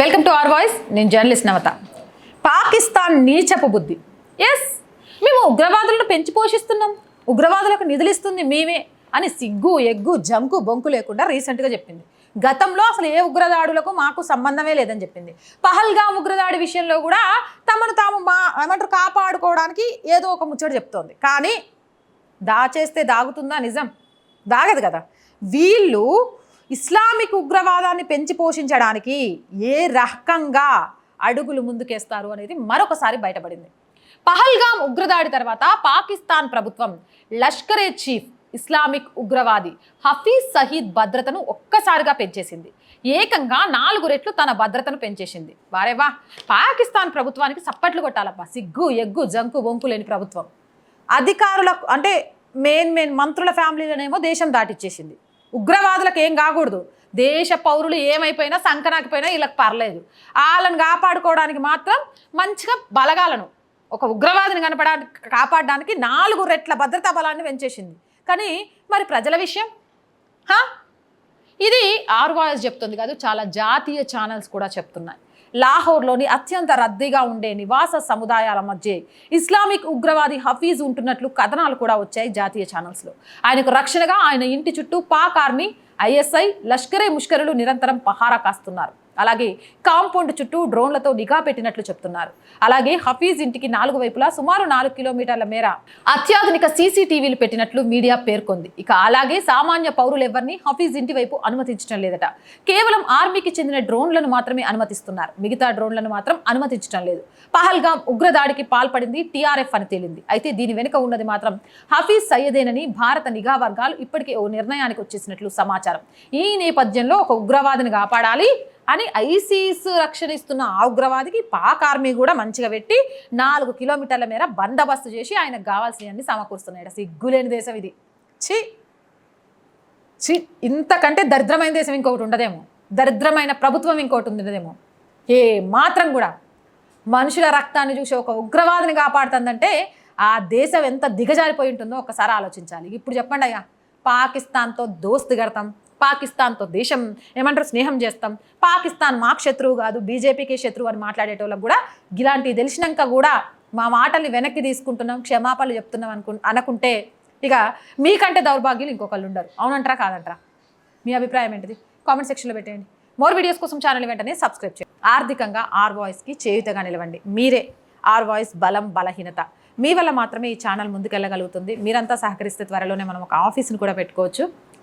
Welcome to our voice నేను journalist Navatha. Pakistan నీచపు బుద్ధి. ఎస్ మేము ఉగ్రవాదులను పెంచి పోషిస్తున్నాం. ఉగ్రవాదులకు నిధులు ఇస్తుంది మేమే అని సిగ్గు ఎగ్గు జంకు బొంకు లేకుండా రీసెంట్గా చెప్పింది. గతంలో అసలు ఏ ఉగ్రదాడులకు మాకు సంబంధమే లేదని చెప్పింది. పహల్గా ఉగ్రదాడి విషయంలో కూడా తమను తాము మా ఏమంటారు కాపాడుకోవడానికి ఏదో ఒక ముచ్చట చెప్తోంది. కానీ దాచేస్తే దాగుతుందా నిజం? దాగదు కదా. వీళ్ళు ఇస్లామిక్ ఉగ్రవాదాన్ని పెంచి పోషించడానికి ఏ రకంగా అడుగులు ముందుకేస్తారు అనేది మరొకసారి బయటపడింది. పహల్గామ్ ఉగ్రదాడి తర్వాత పాకిస్తాన్ ప్రభుత్వం లష్కరే చీఫ్ ఇస్లామిక్ ఉగ్రవాది హఫీజ్ సహీద్ భద్రతను ఒక్కసారిగా పెంచేసింది. ఏకంగా నాలుగు రెట్లు తన భద్రతను పెంచేసింది. వారేవా పాకిస్తాన్ ప్రభుత్వానికి సప్పట్లు కొట్టాలబ్బా. సిగ్గు ఎగ్గు జంకు వంకు లేని ప్రభుత్వం. అధికారులకు అంటే మెయిన్ మెయిన్ మంత్రుల ఫ్యామిలీలనేమో దేశం దాటిచ్చేసింది. ఉగ్రవాదులకు ఏం కాకూడదు. దేశ పౌరులు ఏమైపోయినా సంకనాకిపోయినా వీళ్ళకి పర్లేదు. వాళ్ళని కాపాడుకోవడానికి మాత్రం మంచిగా బలగాలను. ఒక ఉగ్రవాదిని కనపడానికి కాపాడడానికి నాలుగు రెట్ల భద్రతా బలాన్ని పెంచేసింది. కానీ మరి ప్రజల విషయం? ఇది ఆరు వాయిస్ చెప్తుంది కాదు చాలా జాతీయ ఛానల్స్ కూడా చెప్తున్నాయి. లాహోర్లోని అత్యంత రద్దీగా ఉండే నివాస సముదాయాల మధ్య ఇస్లామిక్ ఉగ్రవాది హఫీజ్ ఉంటున్నట్లు కథనాలు కూడా వచ్చాయి జాతీయ ఛానల్స్లో. ఆయనకు రక్షణగా ఆయన ఇంటి చుట్టూ పాక్ ఆర్మీ ఐఎస్ఐ లష్కరే ముష్కరులు నిరంతరం పహారా కాస్తున్నారు. అలాగే కాంపౌండ్ చుట్టూ డ్రోన్లతో నిఘా పెట్టినట్లు చెప్తున్నారు. అలాగే హఫీజ్ ఇంటికి నాలుగు వైపులా సుమారు నాలుగు కిలోమీటర్ల మేర అత్యాధునిక సీసీటీవీలు పెట్టినట్లు మీడియా పేర్కొంది. ఇక అలాగే సామాన్య పౌరులు ఎవరిని హఫీజ్ ఇంటి వైపు అనుమతించడం లేదట. కేవలం ఆర్మీకి చెందిన డ్రోన్లను మాత్రమే అనుమతిస్తున్నారు. మిగతా డ్రోన్లను మాత్రం అనుమతించడం లేదు. పహల్గాం ఉగ్రదాడికి పాల్పడింది టీఆర్ఎఫ్ అని తేలింది. అయితే దీని వెనుక ఉన్నది మాత్రం హఫీజ్ సయ్యదేనని భారత నిఘా వర్గాలు ఇప్పటికే ఓ నిర్ణయానికి వచ్చేసినట్లు సమాచారం. ఈ నేపథ్యంలో ఒక ఉగ్రవాదిని కాపాడాలి అని ఐసీస్ రక్షణ ఇస్తున్న ఆ ఉగ్రవాదికి పాక్ ఆర్మీ కూడా మంచిగా పెట్టి నాలుగు కిలోమీటర్ల మేర బందోబస్తు చేసి ఆయనకు కావాల్సినవన్నీ సమకూరుస్తున్నాయి సిగ్గులేని దేశం ఇది. ఛీ! ఛీ! ఇంతకంటే దరిద్రమైన దేశం ఇంకొకటి ఉండదేమో. దరిద్రమైన ప్రభుత్వం ఇంకొకటి ఉండదేమో. ఏ మాత్రం కూడా మనుషుల రక్తాన్ని చూసి ఒక ఉగ్రవాదిని కాపాడుతుందంటే ఆ దేశం ఎంత దిగజారిపోయి ఉంటుందో ఒకసారి ఆలోచించాలి. ఇప్పుడు చెప్పండి అయ్యా పాకిస్తాన్తో దోస్తు కడతాం. పాకిస్తాన్తో దేశం ఏమంటారు స్నేహం చేస్తాం. పాకిస్తాన్ మాకు శత్రువు కాదు బీజేపీకి శత్రువు అని మాట్లాడేటోళ్ళకి కూడా ఇలాంటివి తెలిసినాక కూడా మా మాటల్ని వెనక్కి తీసుకుంటున్నాం క్షమాపణలు చెప్తున్నాం అనుకు అనుకుంటే ఇక మీకంటే దౌర్భాగ్యులు ఇంకొకళ్ళు ఉండరు. అవునంటారా కాదంటారా? మీ అభిప్రాయం ఏంటిది? కామెంట్ సెక్షన్లో పెట్టేయండి. మోర్ వీడియోస్ కోసం ఛానల్ వెంటనే సబ్స్క్రైబ్ చేయండి. ఆర్థికంగా ఆర్ వాయిస్కి చేయుతగా నిలవండి. మీరే ఆర్ వాయిస్ బలం బలహీనత. మీ వల్ల మాత్రమే ఈ ఛానల్ ముందుకెళ్ళగలుగుతుంది. మీరంతా సహకరిస్తే త్వరలోనే మనం ఒక ఆఫీస్ని కూడా పెట్టుకోవచ్చు.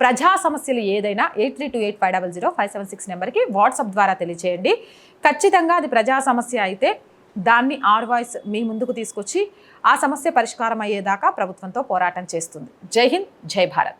ప్రజా సమస్యలు ఏదైనా eight three two eight five double zero five seven six నెంబర్కి వాట్సాప్ ద్వారా తెలియచేయండి. ఖచ్చితంగా అది ప్రజా సమస్య అయితే దాన్ని ఆర్ వాయిస్ మీ ముందుకు తీసుకొచ్చి ఆ సమస్య పరిష్కారం అయ్యేదాకా ప్రభుత్వంతో పోరాటం చేస్తుంది. జై హింద్ జై భారత్.